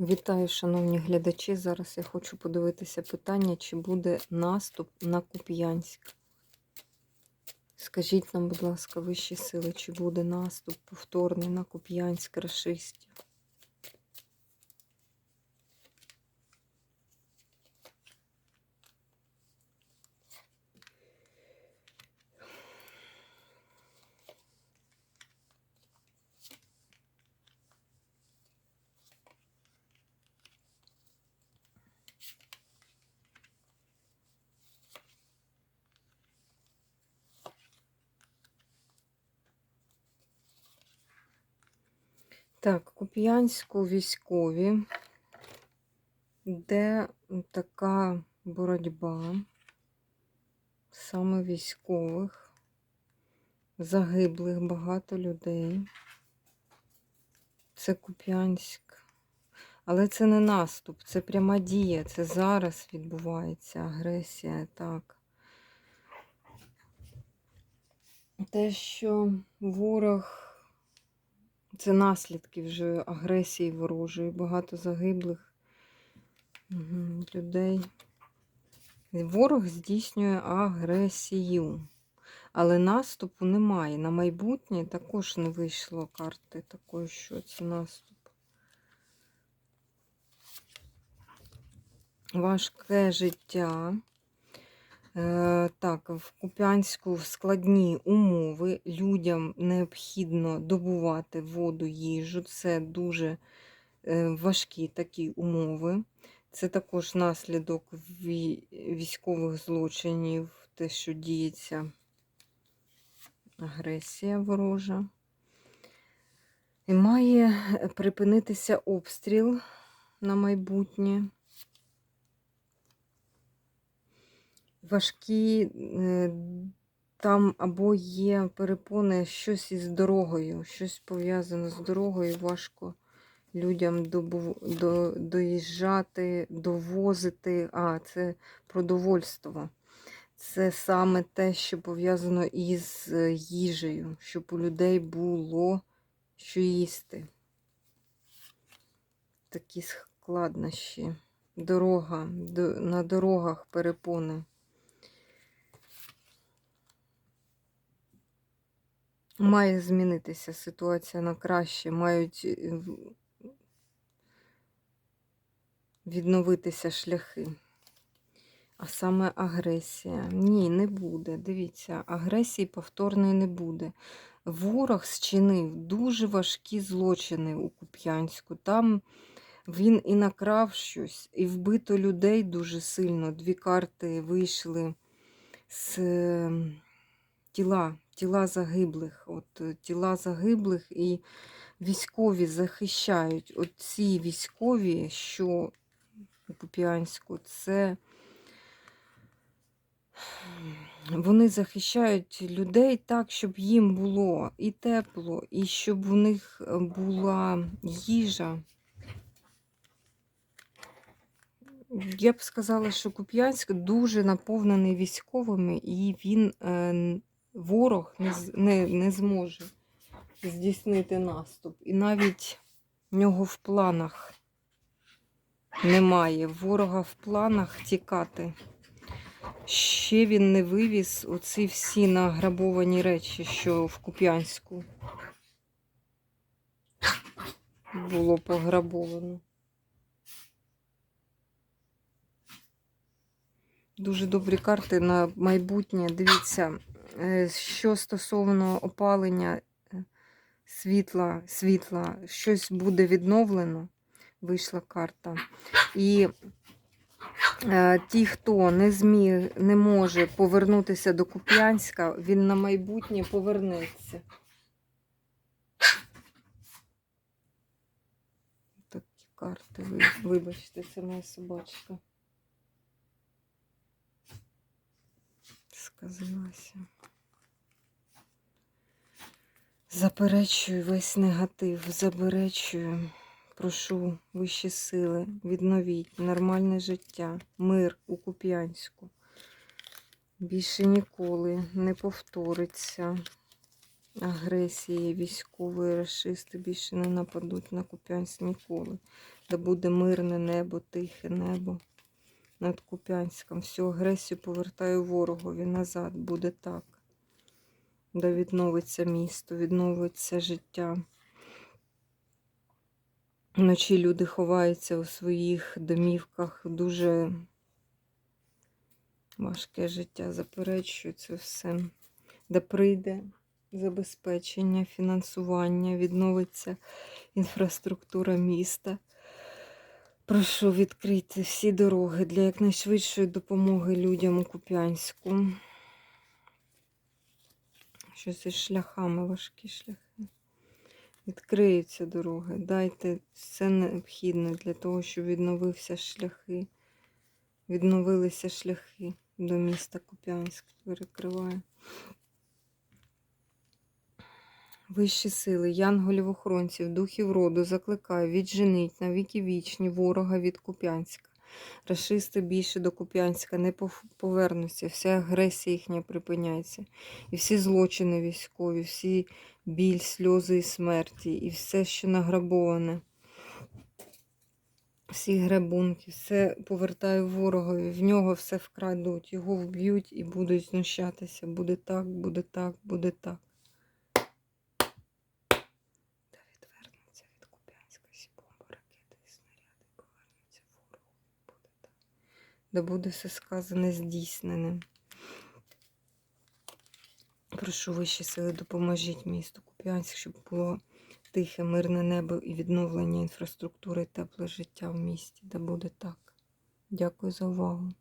Вітаю, шановні глядачі. Зараз я хочу подивитися питання, чи буде наступ на Куп'янськ. Скажіть нам, будь ласка, вищі сили, чи буде наступ повторний на Куп'янськ рашистів? Так, Куп'янську військові, де така боротьба саме військових, загиблих багато людей. Це Куп'янськ. Але це не наступ, це пряма дія. Це зараз відбувається агресія, так. Те, що ворог. Це наслідки вже агресії ворожої, багато загиблих людей. Ворог здійснює агресію, але наступу немає. На майбутнє також не вийшло карти такої, що це наступ. Важке життя. Е, Так, в Куп'янську складні умови людям необхідно добувати воду, їжу. Це дуже е, важкі такі умови. Це також наслідок військових злочинів, те, що діється агресія ворожа. І має припинитися обстріл на майбутнє. Важкі, е, там або є перепони щось із дорогою, щось пов'язане з дорогою, важко людям доїжджати, довозити. А, це продовольство. Це саме те, що пов'язано із е, їжею, щоб у людей було що їсти. Такі складнощі. Дорога, на дорогах перепони. Має змінитися ситуація на краще, мають е, відновитися шляхи. А саме агресія. Ні, не буде. Дивіться, агресії повторної не буде. Ворог зчинив дуже важкі злочини у Куп'янську. Там він і накрав щось, і вбито людей дуже сильно. Дві карти вийшли з ем, тіла тіла загиблих. От е, Тіла загиблих і військові захищають. От ці військові, що у Куп'янську, це вони захищають людей так, щоб їм було і тепло, і щоб у них була їжа. Я б сказала, що Куп'янськ дуже наповнений військовими, і він е, ворог не не, не зможе здійснити наступ. І навіть в нього в планах немає. Ворога в планах тікати. Ще він не вивіз оці всі награбовані речі, що в Куп'янську було пограбовано. Дуже добрі карти на майбутнє. Дивіться, Е, що стосовно опалення е, світла, світла, щось буде відновлено, вийшла карта. І е, ті, хто не зміг, не може повернутися до Куп'янська, він на майбутнє повернеться. Такі карти, вибачте, це моя собачка. Сказалася. Заперечую весь негатив, заперечую, прошу вищі сили, відновіть нормальне життя, мир у Куп'янську. Більше ніколи не повториться. агресії військової расисти більше не нападуть на Куп'янськ ніколи. Де буде мирне небо, тихе небо над Куп'янськом. Всю агресію повертаю ворогові назад. Буде так. Де відновиться місто, відновиться життя. Вночі люди ховаються у своїх домівках. Дуже важке життя. Заперечую це все. Де прийде забезпечення, фінансування, відновиться інфраструктура міста. Прошу відкрити всі дороги для якнайшвидшої допомоги людям у Куп'янську. Щось із шляхами, важкі шляхи. Відкриються дороги. Дайте все необхідне для того, щоб відновився шляхи. Відновилися шляхи до міста Куп'янськ. Перекриваю. Вищі сили, янголів-охоронців, духів роду закликаю, відженить на віки вічні ворога від Куп'янська. Рашисти більше до Куп'янська не повернуться, вся агресія їхня припиняється. І всі злочини військові, всі біль, сльози і смерті, і все, що награбоване. Всі грабунки, все повертаю ворогові, в нього все вкрадуть, його вб'ють і будуть знущатися. Буде так, буде так, буде так. Та відвернеться від Куп'янська всі бомби, ракети і снаряди, повернуться ворогу. Буде так. Да буде все сказане здійснене. Прошу вищі сили, допоможіть місту Куп'янськ, щоб було тихе, мирне небо і відновлення інфраструктури, тепле життя в місті. Да буде так. Дякую за увагу.